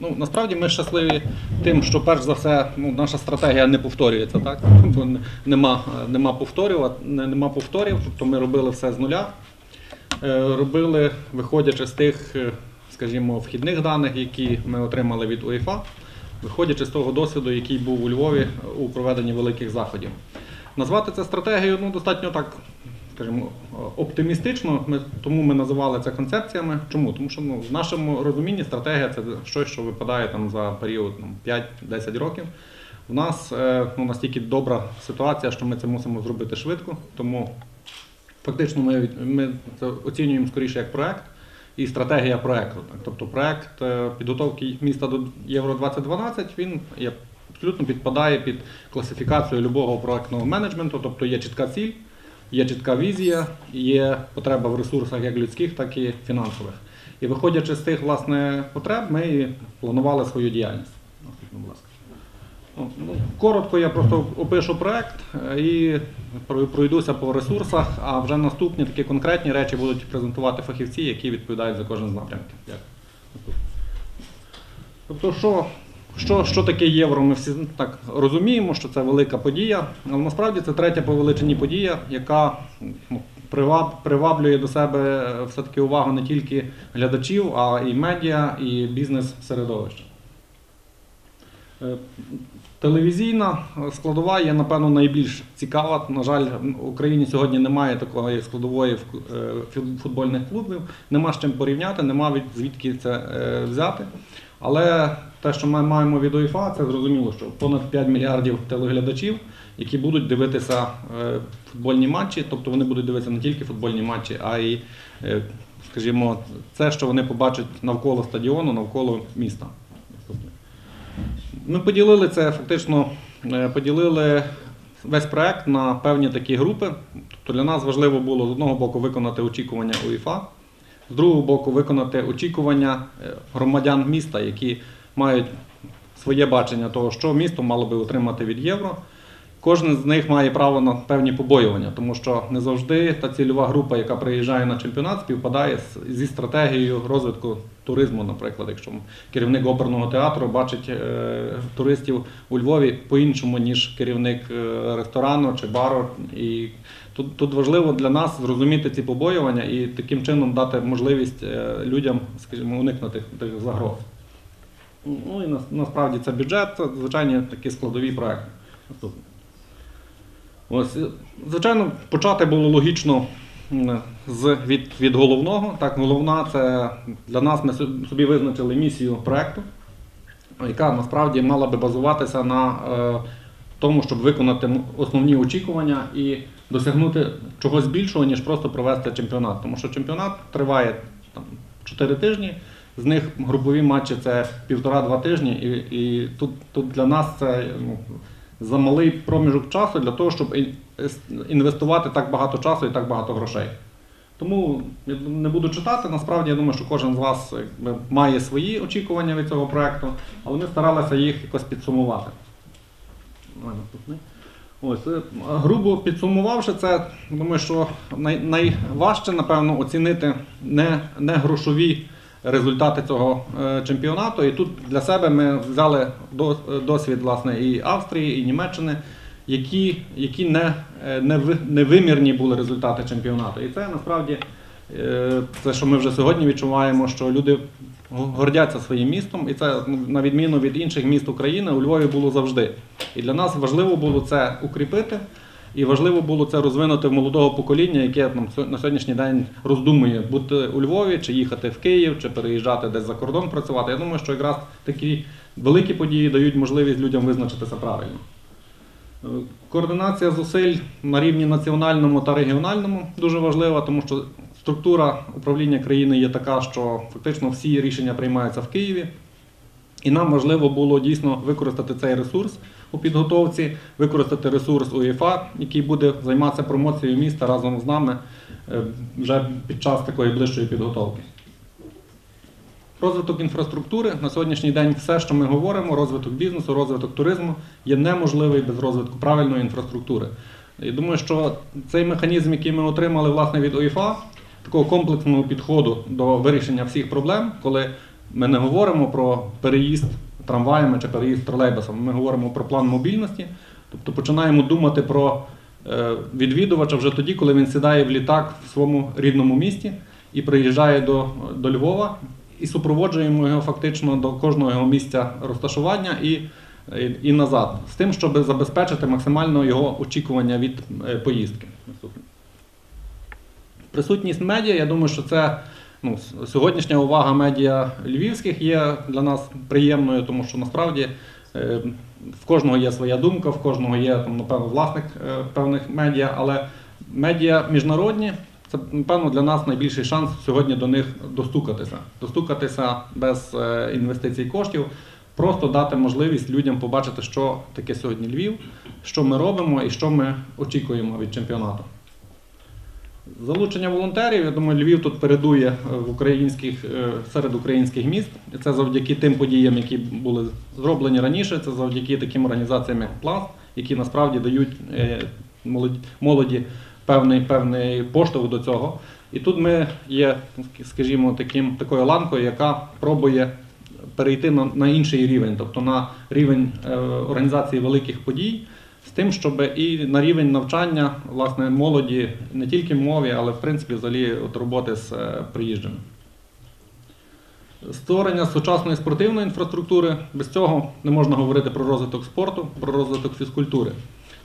Ну, насправді ми щасливі тим, що перш за все ну, наша стратегія не повторюється, так? Бо нема, нема, повторювати, нема повторів, тобто ми робили все з нуля. Е, Робили, виходячи з тих, е, скажімо, вхідних даних, які ми отримали від УЄФА, виходячи з того досвіду, який був у Львові у проведенні великих заходів. Назвати це стратегією ну, достатньо так, скажімо, оптимістично, ми, тому ми називали це концепціями. Чому? Тому що ну, в нашому розумінні стратегія це щось, що випадає там, за період ну, 5-10 років. У нас е, ну, настільки добра ситуація, що ми це мусимо зробити швидко, тому фактично ми, ми це оцінюємо скоріше як проект і стратегія проекту. Тобто проект е, підготовки міста до Євро 2012 він абсолютно підпадає під класифікацію любого проектного менеджменту, тобто є чітка ціль, є чітка візія, є потреба в ресурсах як людських, так і фінансових. І виходячи з тих власне потреб, ми і планували свою діяльність. Будь ласка. Ну, ну, Коротко я просто опишу проект е, і пройдуся по ресурсах, а вже наступні такі конкретні речі будуть презентувати фахівці, які відповідають за кожен з напрямків. Дякую. Тобто, що, що, що таке євро? Ми всі так розуміємо, що це велика подія, але насправді це третя по величині подія, яка ну, приваб, приваблює до себе е, все-таки увагу не тільки глядачів, а і медіа, і бізнес-середовище. Е, Телевізійна складова є, напевно, найбільш цікава. На жаль, в Україні сьогодні немає такої складової е, футбольних клубів, нема з чим порівняти, нема звідки це е, взяти. Але те, що ми маємо від УЄФА, це зрозуміло, що понад 5 мільярдів телеглядачів, які будуть дивитися е, футбольні матчі, тобто вони будуть дивитися не тільки футбольні матчі, а й, е, скажімо, це, що вони побачать навколо стадіону, навколо міста. Ми поділили це фактично, е, поділили весь проект на певні такі групи. Тобто для нас важливо було з одного боку виконати очікування УЄФА, з другого боку виконати очікування е, громадян міста, які мають своє бачення того, що місто мало би отримати від євро. Кожен з них має право на певні побоювання, тому що не завжди та цільова група, яка приїжджає на чемпіонат, співпадає зі стратегією розвитку туризму. Наприклад, якщо керівник оперного театру бачить е, туристів у Львові по-іншому, ніж керівник е, ресторану чи бару. І тут, тут важливо для нас зрозуміти ці побоювання і таким чином дати можливість е, людям, скажімо, уникнути тих загроз. Ну і нас- насправді це бюджет, це звичайні такі складові проекти. Ось, е, звичайно, почати було логічно з, від, від головного. Так, головна це для нас ми собі визначили місію проекту, яка насправді мала би базуватися на е, тому, щоб виконати основні очікування і досягнути чогось більшого, ніж просто провести чемпіонат. Тому що чемпіонат триває там, 4 тижні. З них групові матчі це півтора-два тижні, і, і тут, тут для нас це ну, за малий проміжок часу для того, щоб інвестувати так багато часу і так багато грошей. Тому я не буду читати. Насправді я думаю, що кожен з вас має свої очікування від цього проекту, але ми старалися їх якось підсумувати. Ось, е, грубо підсумувавши це, думаю, що най, найважче, напевно, оцінити не, не грошові результати цього е, чемпіонату. І тут для себе ми взяли до- досвід власне, і Австрії, і Німеччини, які, які не, е, не, ви- невимірні були результати чемпіонату. І це насправді це, що ми вже сьогодні відчуваємо, що люди гордяться своїм містом, і це на відміну від інших міст України у Львові було завжди. І для нас важливо було це укріпити, і важливо було це розвинути в молодого покоління, яке там, на сьогоднішній день роздумує бути у Львові, чи їхати в Київ, чи переїжджати десь за кордон працювати. Я думаю, що якраз такі великі події дають можливість людям визначитися правильно. Е, Координація зусиль на рівні національному та регіональному дуже важлива, тому що структура управління країни є така, що фактично всі рішення приймаються в Києві. І нам важливо було дійсно використати цей ресурс у підготовці, використати ресурс УЄФА, який буде займатися промоцією міста разом з нами е, вже під час такої ближчої підготовки. Розвиток інфраструктури на сьогоднішній день все, що ми говоримо, розвиток бізнесу, розвиток туризму є неможливий без розвитку правильної інфраструктури. І думаю, що цей механізм, який ми отримали власне від УЄФА, такого комплексного підходу до вирішення всіх проблем, коли ми не говоримо про переїзд трамваями чи переїзд тролейбусом. Ми говоримо про план мобільності, тобто починаємо думати про е, відвідувача вже тоді, коли він сідає в літак в своєму рідному місті і приїжджає до, до Львова, і супроводжуємо його фактично до кожного його місця розташування і, і, і назад, з тим, щоб забезпечити максимально його очікування від е, поїздки. Присутність медіа, я думаю, що це ну, сьогоднішня увага медіа львівських є для нас приємною, тому що насправді е, в кожного є своя думка, в кожного є там, напевно, власник е, певних медіа, але медіа міжнародні це, напевно, для нас найбільший шанс сьогодні до них достукатися. Достукатися без е, інвестицій коштів, просто дати можливість людям побачити, що таке сьогодні Львів, що ми робимо і що ми очікуємо від чемпіонату. Залучення волонтерів, я думаю, Львів тут передує е, в українських, е, серед українських міст. І це завдяки тим подіям, які були зроблені раніше, це завдяки таким організаціям, як Пласт, які насправді дають е, молоді, певний, певний поштовх до цього. І тут ми є, скажімо, таким, такою ланкою, яка пробує перейти на, на інший рівень, тобто на рівень організації великих подій з тим, щоб і на рівень навчання власне молоді не тільки мові, але в принципі взагалі от роботи з е, приїжджими. Створення сучасної спортивної інфраструктури без цього не можна говорити про розвиток спорту, про розвиток фізкультури.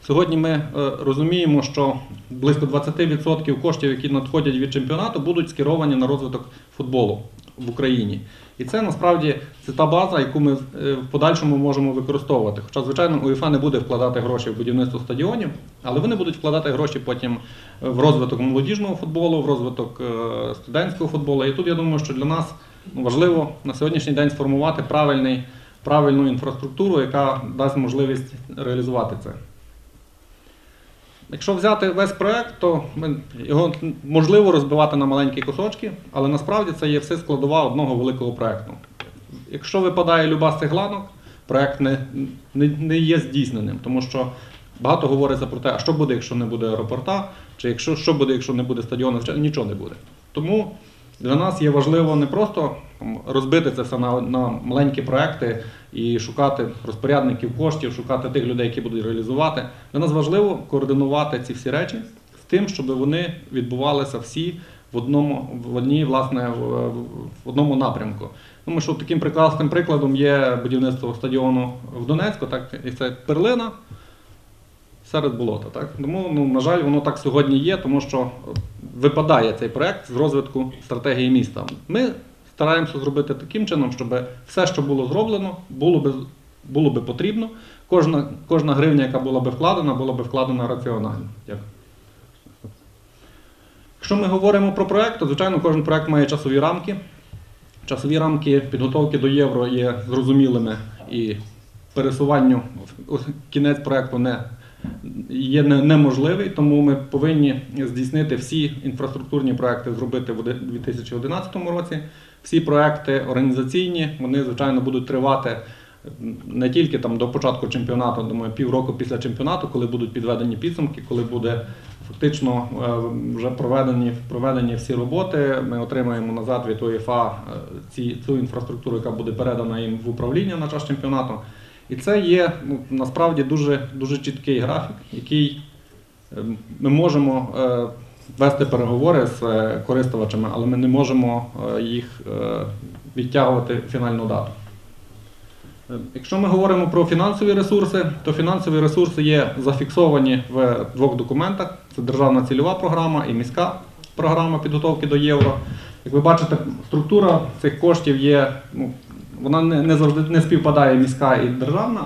Сьогодні ми е, розуміємо, що близько 20% коштів, які надходять від чемпіонату, будуть скеровані на розвиток футболу в Україні. І це насправді це та база, яку ми е, в подальшому можемо використовувати. Хоча, звичайно, УЄФА не буде вкладати гроші в будівництво стадіонів, але вони будуть вкладати гроші потім в розвиток молодіжного футболу, в розвиток е, студентського футболу. І тут я думаю, що для нас ну, важливо на сьогоднішній день сформувати правильний, правильну інфраструктуру, яка дасть можливість реалізувати це. Якщо взяти весь проект, то його можливо розбивати на маленькі кусочки, але насправді це є все складова одного великого проекту. Якщо випадає люба з цих ланок, проект не, не, не є здійсненим, тому що багато говориться про те, а що буде, якщо не буде аеропорта, чи якщо, що буде, якщо не буде стадіону, нічого не буде. Тому для нас є важливо не просто розбити це все на, на маленькі проекти і шукати розпорядників коштів, шукати тих людей, які будуть реалізувати. Для нас важливо координувати ці всі речі з тим, щоб вони відбувалися всі в одному, в одній, власне, в, одному напрямку. Тому що таким прекрасним прикладом є будівництво стадіону в Донецьку, так і це перлина серед болота. Так? Тому, ну, на жаль, воно так сьогодні є, тому що випадає цей проект з розвитку стратегії міста. Ми стараємося зробити таким чином, щоб все, що було зроблено, було би, було би потрібно. Кожна, кожна гривня, яка була би вкладена, була би вкладена раціонально. Дякую. Якщо ми говоримо про проект, то звичайно кожен проект має часові рамки. Часові рамки підготовки до євро є зрозумілими і пересуванню кінець проекту не є неможливий, тому ми повинні здійснити всі інфраструктурні проекти зробити в 2011 році. Всі проекти організаційні, вони звичайно будуть тривати не тільки там до початку чемпіонату, думаю, півроку після чемпіонату, коли будуть підведені підсумки, коли буде фактично е, вже проведені, проведені всі роботи. Ми отримаємо назад від УЄФА е, цю інфраструктуру, яка буде передана їм в управління на час чемпіонату. І це є ну, насправді дуже, дуже чіткий графік, який е, ми можемо е, вести переговори з е, користувачами, але ми не можемо їх відтягувати в фінальну дату. Якщо ми говоримо про фінансові ресурси, то фінансові ресурси є зафіксовані в двох документах: це державна цільова програма і міська програма підготовки до євро. Як ви бачите, структура цих коштів є, ну, вона не, не завжди не співпадає міська і державна.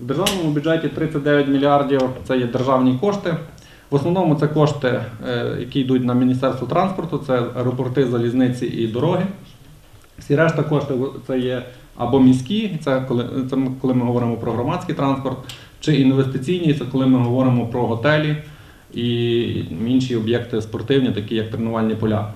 В державному бюджеті 39 мільярдів це є державні кошти. В основному це кошти, е, які йдуть на Міністерство транспорту, це аеропорти, залізниці і дороги. Всі решта кошти це є або міські, це коли, це коли ми говоримо про громадський транспорт, чи інвестиційні, це коли ми говоримо про готелі і інші об'єкти спортивні, такі як тренувальні поля.